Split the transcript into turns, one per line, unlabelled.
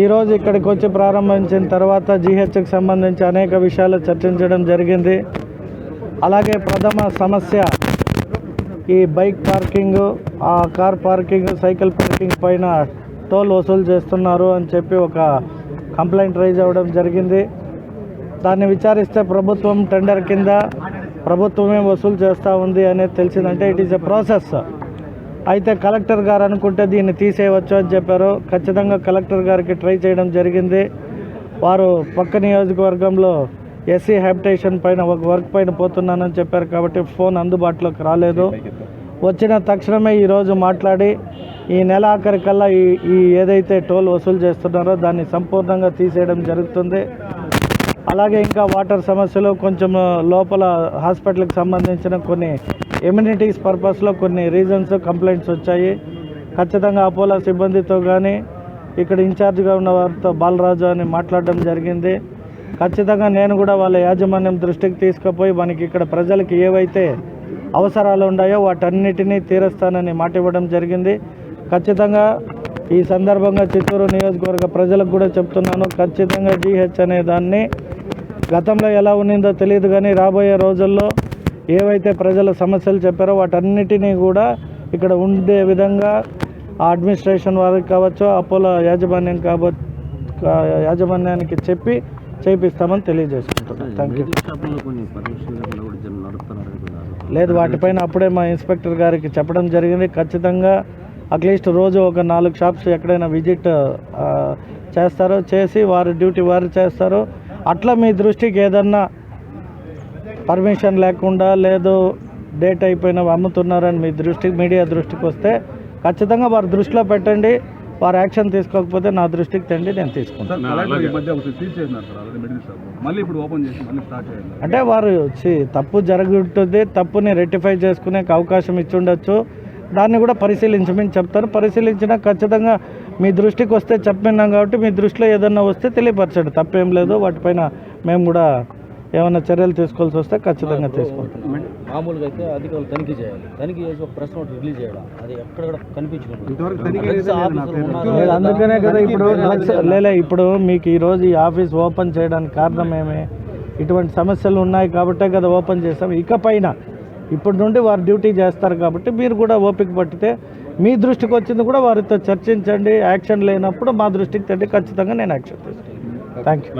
ఈరోజు ఇక్కడికి వచ్చి ప్రారంభించిన తర్వాత జీహెచ్కి సంబంధించి అనేక విషయాలు చర్చించడం జరిగింది. అలాగే ప్రథమ సమస్య ఈ బైక్ పార్కింగ్ ఆ కార్ పార్కింగ్ సైకిల్ పార్కింగ్ పైన టోల్ వసూలు చేస్తున్నారు అని చెప్పి ఒక కంప్లైంట్ రైజ్ అవ్వడం జరిగింది. దాన్ని విచారిస్తే ప్రభుత్వం టెండర్ కింద ప్రభుత్వమే వసూలు చేస్తూ ఉంది అనేది తెలిసిందంటే ఇట్ ఈస్ ఎ ప్రాసెస్ అయితే కలెక్టర్ గారు అనుకుంటే దీన్ని తీసేయవచ్చు అని చెప్పారు. ఖచ్చితంగా కలెక్టర్ గారికి ట్రై చేయడం జరిగింది. వారు పక్క నియోజకవర్గంలో ఎస్సీ హ్యాబిటేషన్ పైన ఒక వర్క్ పైన పోతున్నానని చెప్పారు కాబట్టి ఫోన్ అందుబాటులోకి రాలేదు. వచ్చిన తక్షణమే ఈరోజు మాట్లాడి ఈ నెల ఆఖరికల్లా ఈ ఈ ఏదైతే టోల్ వసూలు చేస్తున్నారో దాన్ని సంపూర్ణంగా తీసేయడం జరుగుతుంది. అలాగే ఇంకా వాటర్ సమస్యలు కొంచెం లోపల హాస్పిటల్కి సంబంధించిన కొన్ని ఎమ్యూనిటీస్ పర్పస్లో కొన్ని రీజన్స్ కంప్లైంట్స్ వచ్చాయి. ఖచ్చితంగా అపోలో సిబ్బందితో కానీ ఇక్కడ ఇన్ఛార్జ్గా ఉన్న వారితో బాలరాజు అని మాట్లాడడం జరిగింది. ఖచ్చితంగా నేను కూడా వాళ్ళ యాజమాన్యం దృష్టికి తీసుకుపోయి మనకి ఇక్కడ ప్రజలకి ఏవైతే అవసరాలు ఉన్నాయో వాటన్నిటినీ తీరుస్తానని మాట ఇవ్వడం జరిగింది. ఖచ్చితంగా ఈ సందర్భంగా చిత్తూరు నియోజకవర్గ ప్రజలకు కూడా చెప్తున్నాను ఖచ్చితంగా జీహెచ్ అనే దాన్ని గతంలో ఎలా ఉన్నిందో తెలియదు కానీ రాబోయే రోజుల్లో ఏవైతే ప్రజల సమస్యలు చెప్పారో వాటన్నిటినీ కూడా ఇక్కడ ఉండే విధంగా అడ్మినిస్ట్రేషన్ వారికి కావచ్చు అపోలో యాజమాన్యం కావచ్చు యాజమాన్యానికి చెప్పి చేపిస్తామని థ్యాంక్ యూ
అనుకున్నారు
లేదు వాటిపైన అప్పుడే మా ఇన్స్పెక్టర్ గారికి చెప్పడం జరిగింది. ఖచ్చితంగా అట్లీస్ట్ రోజు ఒక నాలుగు షాప్స్ ఎక్కడైనా విజిట్ చేస్తారో చేసి వారి డ్యూటీ వారు చేస్తారు అట్లా మీ దృష్టికి ఏదన్నా పర్మిషన్ లేకుండా లేదు డేట్ అయిపోయిన అమ్ముతున్నారని మీ దృష్టికి మీడియా దృష్టికి వస్తే ఖచ్చితంగా వారి దృష్టిలో పెట్టండి వారు యాక్షన్ తీసుకోకపోతే నా దృష్టికి తండి నేను తీసుకుంటాను. అంటే వారు తప్పు జరుగుతుంది తప్పుని రెక్టిఫై చేసుకునే అవకాశం ఇచ్చి ఉండొచ్చు. దాన్ని కూడా పరిశీలించమని చెప్తాను. పరిశీలించినా ఖచ్చితంగా మీ దృష్టికి వస్తే చెప్పినాం కాబట్టి మీ దృష్టిలో ఏదన్నా వస్తే తెలియపరచండి. తప్పేం లేదు వాటిపైన మేము కూడా ఏమైనా చర్యలు తీసుకోవాల్సి వస్తే ఖచ్చితంగా తీసుకుంటాం.
మామూలుగా అయితే అధికారులు తనిఖీ చేయాలి. తనిఖీ చేసి ఒక ప్రెస్ నోట్ రిలీజ్ చేయడం అది ఎక్కడ కూడా కదా,
అందుకనే కదా ఇప్పుడు లేలే ఇప్పుడు మీకు ఈరోజు ఈ ఆఫీస్ ఓపెన్ చేయడానికి కారణం ఏమి? ఇటువంటి సమస్యలు ఉన్నాయి కాబట్టే కదా ఓపెన్ చేస్తాం. ఇక పైన ఇప్పటి నుండి వారు డ్యూటీ చేస్తారు కాబట్టి మీరు కూడా ఓపిక పట్టితే మీ దృష్టికి వచ్చింది కూడా వారితో చర్చించండి. యాక్షన్ లేనప్పుడు మా దృష్టికి తండి. ఖచ్చితంగా నేను యాక్షన్ తీసుకుంటాను థ్యాంక్ యూ